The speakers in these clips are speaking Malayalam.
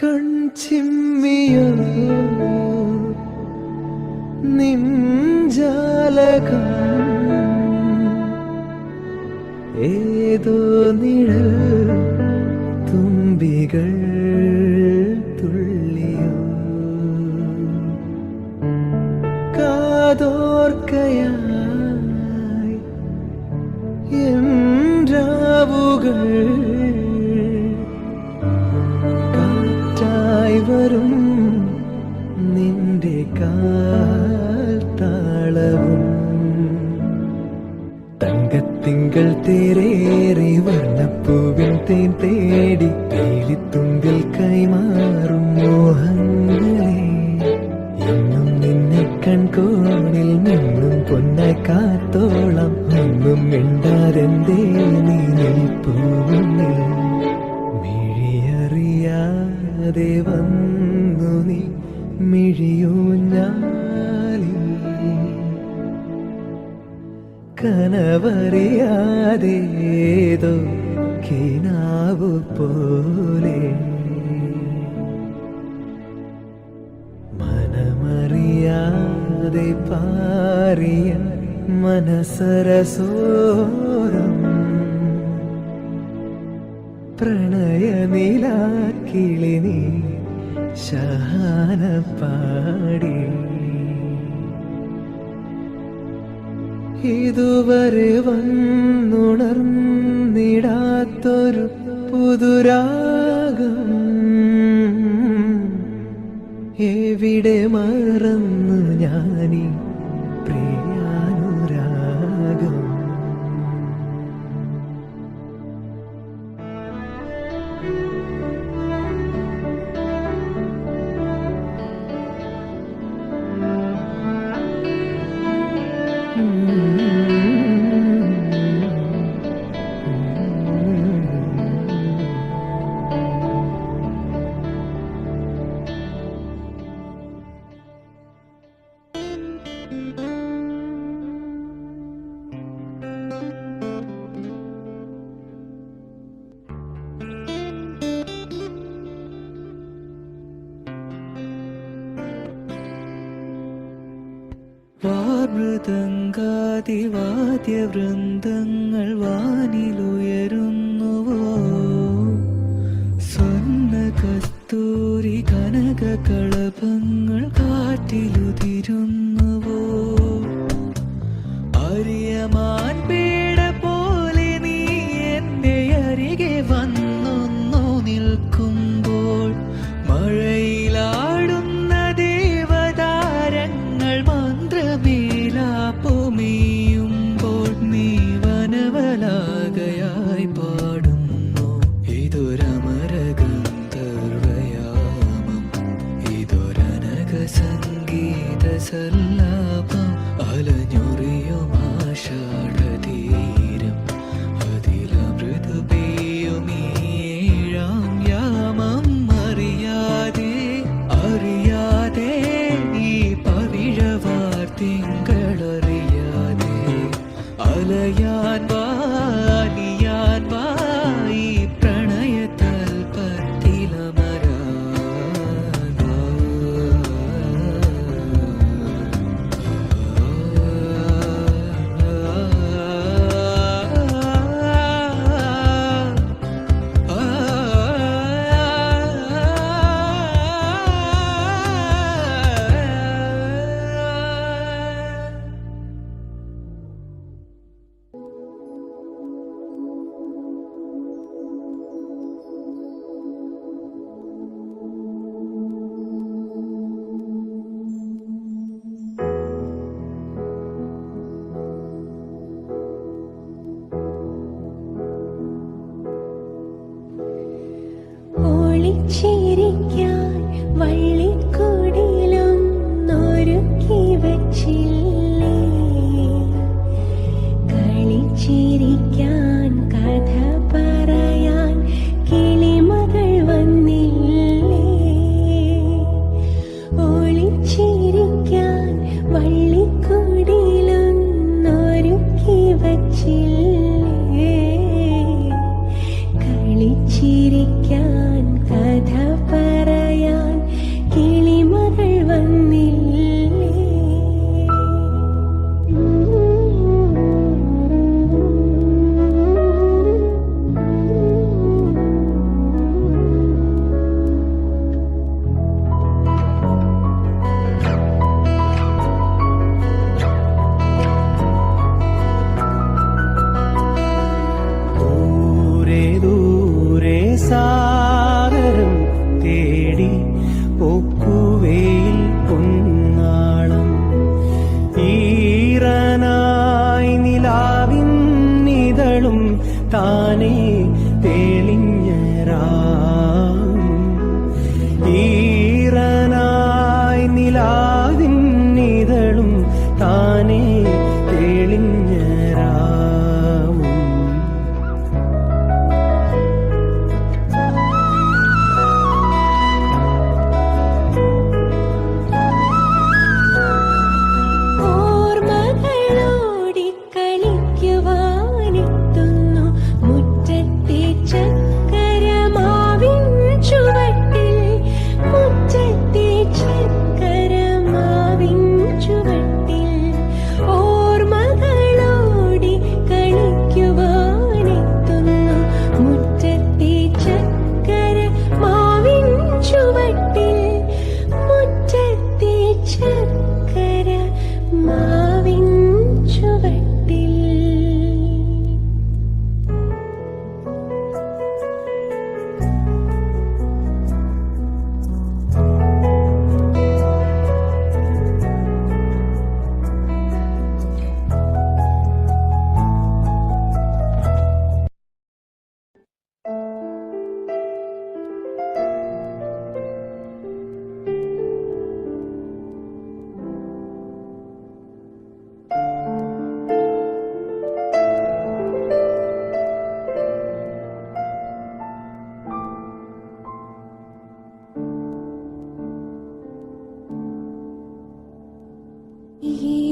കൺചിമ്മിയ നിംജാലകം ഏതോ നിഴൽ തുമ്പികൾ തുള്ളിയോ കാതോർക്കയായി എൻ രാവുകൾ വരും നിന്റെ കാൽ താളവും. തങ്കത്തിങ്കൾ തേരേറി വർണപ്പൂവിൻ തേൻ തേടി തേലിത്തുമ്പിൽ കൈമാറും മോഹങ്ങളെ. എന്നും നിന്നെ കൺകോണിൽ നിന്നും പൊന്നെ കാത്തോളം ഒന്നും മിണ്ടാരെന്തേ നീ നിൽപ്പൂവിൽ മിഴിയറിയാതെ വന്നു നീ മിഴിയൂഞ്ഞാലിൽ കനവറിയാതേതോ കിനാവു പോലെ. മനമറിയാതെ പാറിയ മനസരസോരം പ്രണയനിലാക്കിളി നീ ശഹാന പാടി. ഇതുവരെ വന്നുണർന്നിടാത്തൊരു പുതുരാഗം എവിടെ മറന്നു ഞാനീ വാദ്യവൃന്ദങ്ങൾ ഒളിച്ചിരിക്കാൻ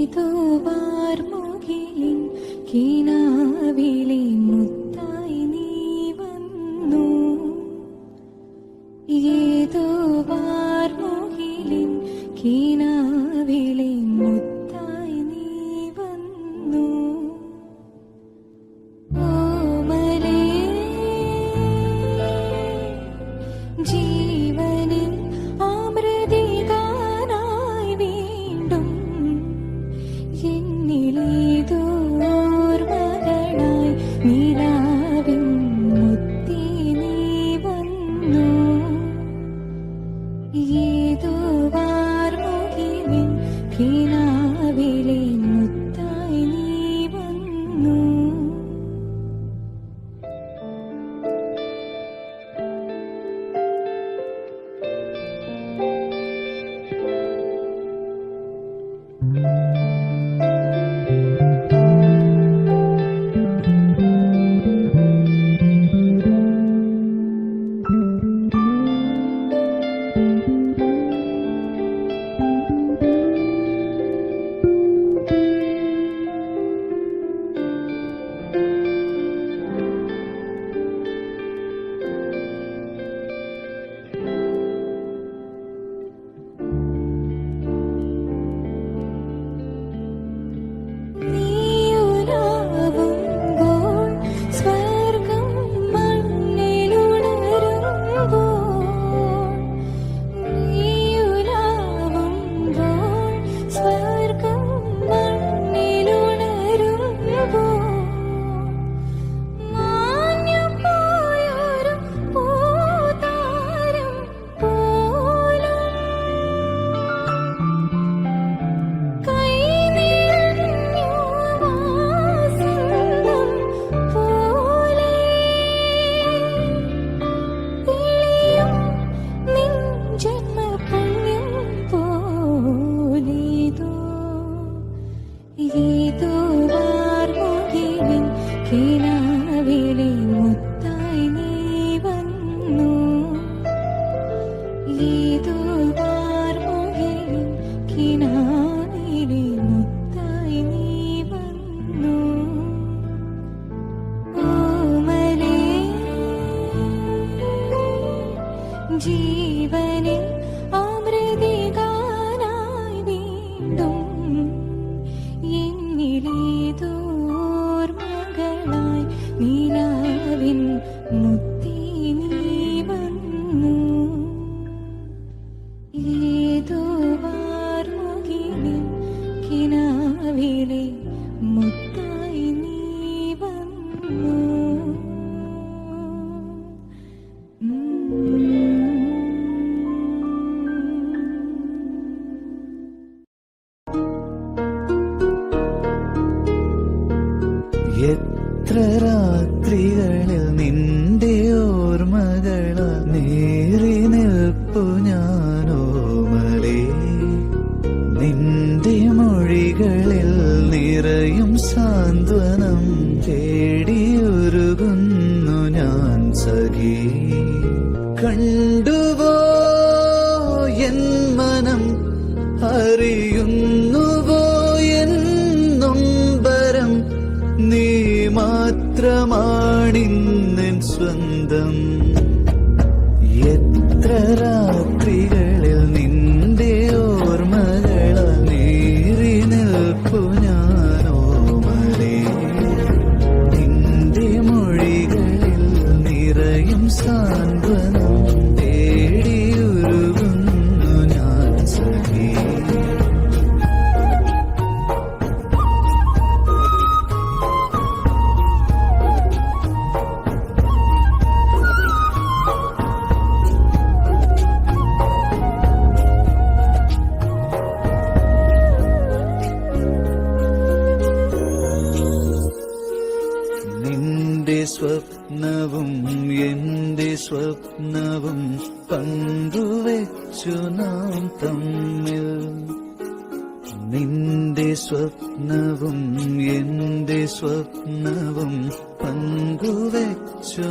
ഏതോ വാർമുകിലിൻ കിനാവിലെ വന്നു அங்கே கண்டுவோ என் மனம் அறி സ്വപ്നവും എന്റെ സ്വപ്നവും പങ്കുവെച്ചു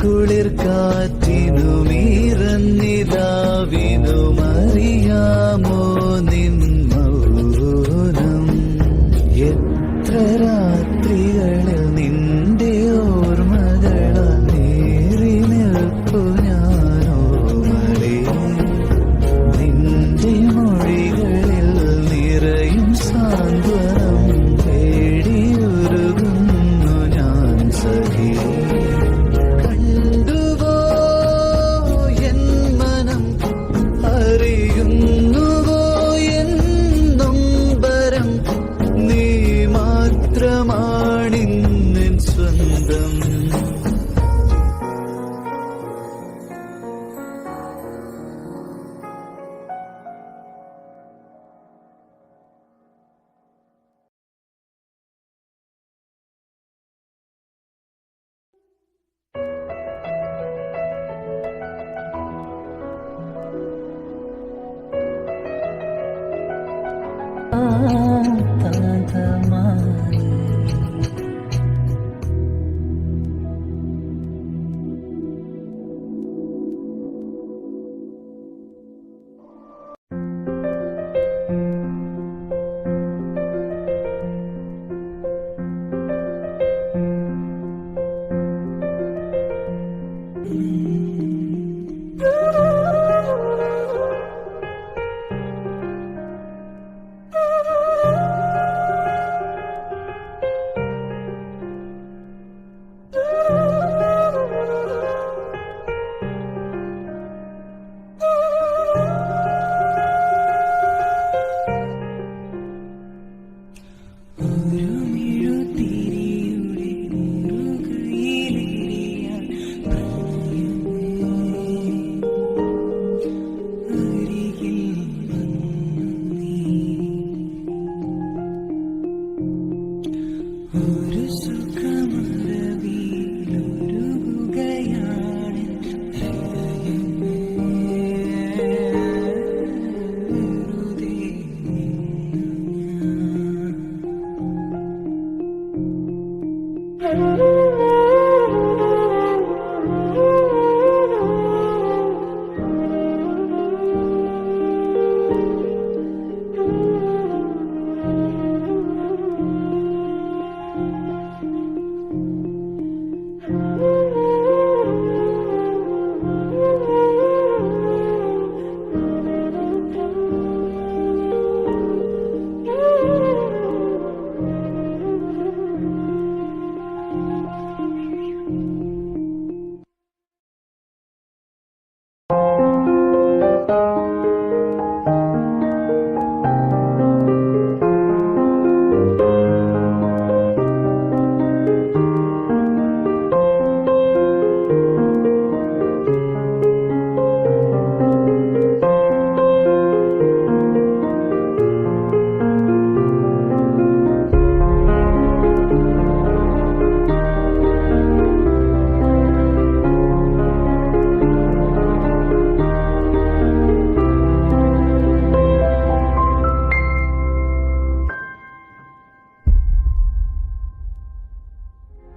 കുളിർ കാറ്റിനുമീറന്നിതാ Just come and live.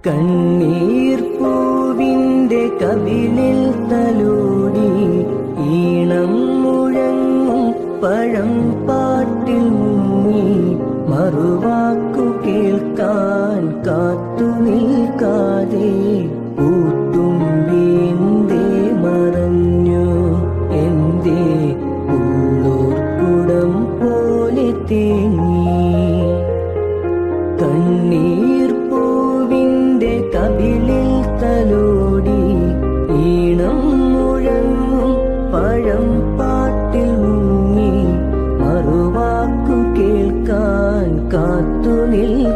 കണ്ണീർ പൂവിന്റെ കവിളിൽ തലോടി ഈണം മുഴങ്ങും പഴം പാട്ടിൽ മുങ്ങി. മറുവാക്കു കേൾക്കാൻ കാത്തു നിൽക്കാതെ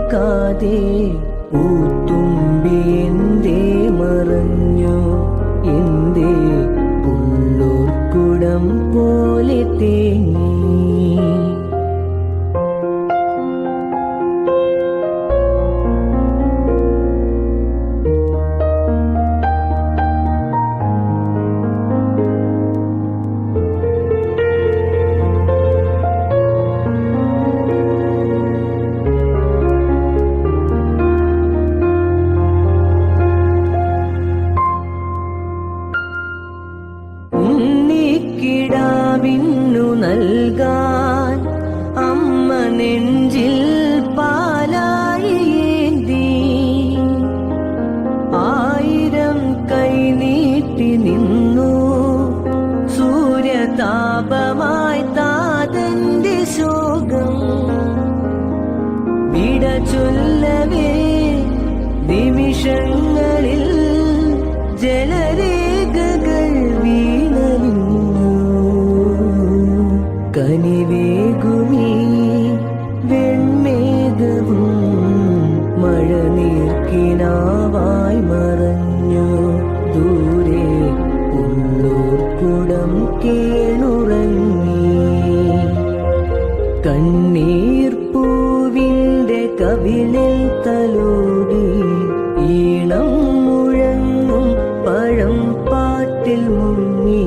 നിൽക്കാതെ പൂത്തുമ്പി എന്തേ മറഞ്ഞു. എന്തേ പുള്ളൂർക്കുടം പോലെ തേങ്ങി കണ്ണീർ പൂവിന്റെ കവിളിൽ തലോടി ഈണം മുഴങ്ങും പഴം പാട്ടിൽ മുങ്ങി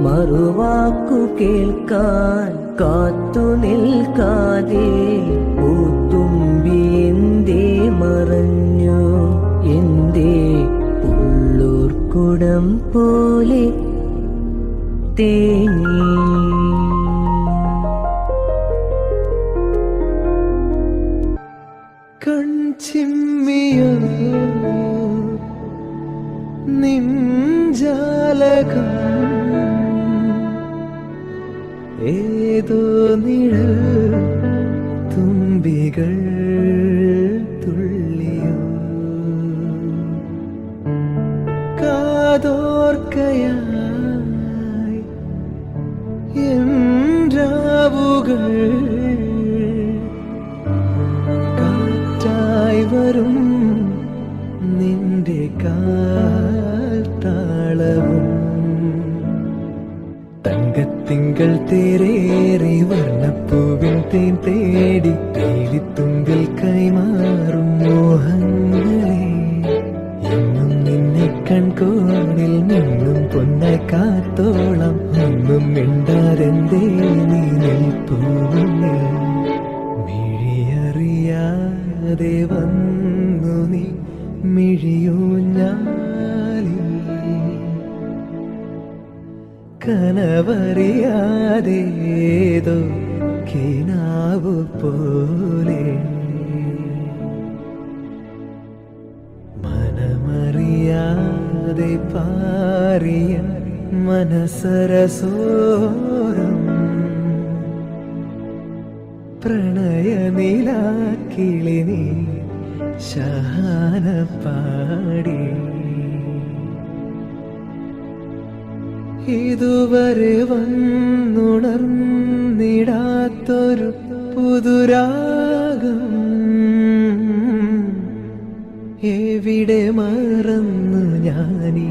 മറുവാക്കു കേൾക്കാൻ കാത്തു നിൽക്കാതെ പൂത്തുമ്പി മറഞ്ഞു? എന്തേ ഉള്ളൂർക്കുടം പോലെ തേങ്ങി ഏതോ നിഴൽ തുമ്പികൾ തുള്ളിയോ? കാതോർക്കയായി തങ്കത്തിങ്കൾ തേരേറി വർണപ്പൂവിൻ തേൻ തേടി തേടിത്തുമ്പിൽ കൈമാറും മോഹങ്ങളെ. എന്നും നിന്നെ കൺകോണിൽ നിന്നും പൊന്നായി കാത്തോളം ഒന്നും മിണ്ടാതെന്തേ നീ നിൽപ്പൂന്നേ മിഴിയറിയാതെ വന്നു നീ മിഴിയൂഞ്ഞാലിൽ കനവറിയാതേതോ കിനാവു പോലെ മനമറിയാതെ പാറിയ മനസരസോരം പ്രണയനിലാക്കിളി നീ ശഹാന പാടി ഇതുവരെ വന്നുണർന്നിടാത്തൊരു പുതുരാഗം എവിടെ മറന്നു ഞാനീ